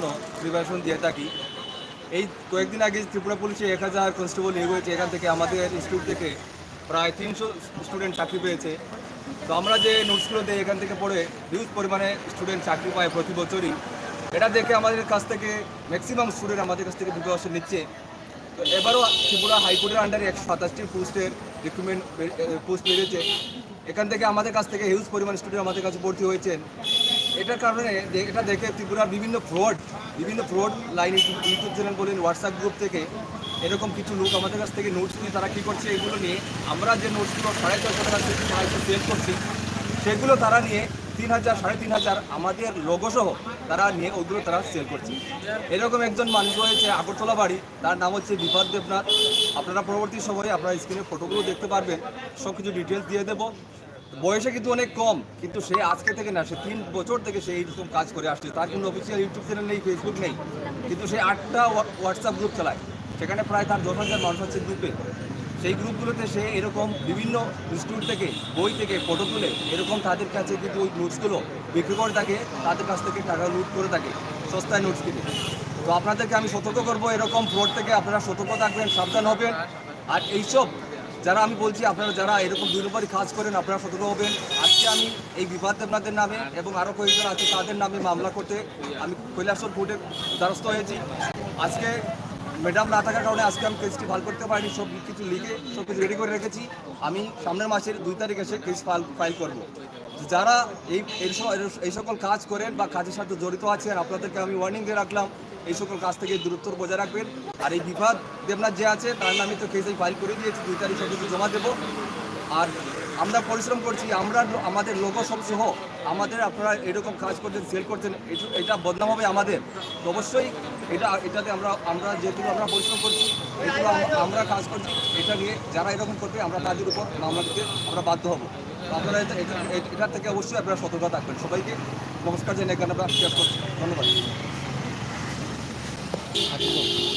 জন্য প্রিপারেশন দিয়ে থাকি। এই কয়েকদিন আগে ত্রিপুরা পুলিশে এক হাজার কনস্টেবল নিয়োগ হয়েছে, এখান থেকে আমাদের ইনস্টিটিউট থেকে প্রায় তিনশো স্টুডেন্ট চাকরি পেয়েছে। তো আমরা যে নোটসগুলো দিই, এখান থেকে পড়ে হিউজ পরিমাণে স্টুডেন্ট চাকরি পায় প্রতি বছরই। এটা দেখে আমাদের কাছ থেকে ম্যাক্সিমাম স্টুডেন্ট আমাদের কাছ থেকে প্রিপারেশন নিচ্ছে। তো এবারও ত্রিপুরা হাইকোর্টের আন্ডারে একশো সাতাশটি পোস্টের রিক্রুটমেন্ট পোস্ট বেরিয়েছে। এখান থেকে আমাদের কাছ থেকে হিউজ পরিমাণ স্টুডেন্ট আমাদের কাছে ভর্তি হয়েছেন। এটার কারণে এটা দেখে ত্রিপুরার বিভিন্ন ফ্রড বিভিন্ন ফ্রড লাইন ইউটিউব চ্যানেল বলেন হোয়াটসঅ্যাপ গ্রুপ থেকে এরকম কিছু লোক আমাদের কাছ থেকে নোটস নিয়ে তারা কী করছে, এগুলো নিয়ে আমরা যে নোটসগুলো সাড়ে ছশো টাকা সেল করছি, সেগুলো তারা নিয়ে তিন হাজার, সাড়ে তিন হাজার আমাদের লোগোসহ তারা নিয়ে ওগুলো তারা সেল করছে। এরকম একজন মানুষ রয়েছে, আগরতলা বাড়ি, তার নাম হচ্ছে বিপাদ দেবনাথ। আপনারা পরবর্তী সময়ে আপনারা স্ক্রিনে ফটোগুলো দেখতে পারবেন। সব কিছু ডিটেলস দিয়ে দেবো। বয়সে কিন্তু অনেক কম, কিন্তু সে আজকে থেকে না, সে তিন বছর থেকে সে এইরকম কাজ করে আসছে। তার কোনো অফিসিয়াল ইউটিউব চ্যানেল নেই ফেসবুক নেই, কিন্তু সে আটটা হোয়াটসঅ্যাপ গ্রুপ চালায়। সেখানে প্রায় তার দশ হাজার মানুষ আছে গ্রুপে সেই গ্রুপগুলোতে সে এরকম বিভিন্ন ইনস্টিটিউট থেকে, বই থেকে ফটো তুলে, এরকম তাদের কাছে কিন্তু ওই নোটসগুলো বিক্রি করে থাকে, তাদের কাছ থেকে টাকা লুট করে থাকে, সস্তায় নোটস কিনে। তো আপনাদেরকে আমি সতর্ক করব, এরকম ফ্রড থেকে আপনারা সতর্ক থাকবেন, সাবধান হবেন। আর এইসব যারা আমি বলছি, আপনারা যারা এরকম দুই নম্বরই কাজ করেন, আপনারা সতর্ক হবেন। আজকে আমি এই বিবাদ দেবনাথের নামে এবং আরও কয়েকজন আছে তাদের নামে মামলা করতে আমি কৈলাসর কোর্টে দ্বারস্থ হয়েছি। আজকে ম্যাডাম না থাকার কারণে আজকে আমি কেসটি ফাইল করতে পারিনি, সব কিছু লিখে সব কিছু রেডি করে রেখেছি। আমি সামনের মাসের দুই তারিখ এসে কেস ফাইল ফাইল করব। যারা এই এই সকল কাজ করেন বা কাজের সাথে জড়িত আছেন, আপনাদেরকে আমি ওয়ার্নিং দিয়ে রাখলাম এই সকল কাজ থেকে দূরত্ব বজায় রাখবেন। আর এই বিভাগ দেবনাথ যে আছে, তার নামে তো কেস ফাইল করে দিয়েছি, দুই তারিখ সব জমা দেবো। আর আমরা পরিশ্রম করছি, আমরা আমাদের লোগো সব সহ আমাদের আপনারা এরকম কাজ করছেন সেল করছেন, এট- বদনাম হবে আমাদের। অবশ্যই এটা, এটাতে আমরা আমরা যেগুলো আমরা পরিশ্রম করছি এগুলো আমরা কাজ করছি, এটা নিয়ে যারা এরকম করবে, আমরা তাদের উপর মামলা দিতে আমরা বাধ্য হব। আপনারা এটা, এটা- এটা থেকে অবশ্যই আপনারা সতর্ক থাকবেন সবাইকে। নমস্কার জানিয়ে এখানে আমরা শেষ করছি। ধন্যবাদ। হাত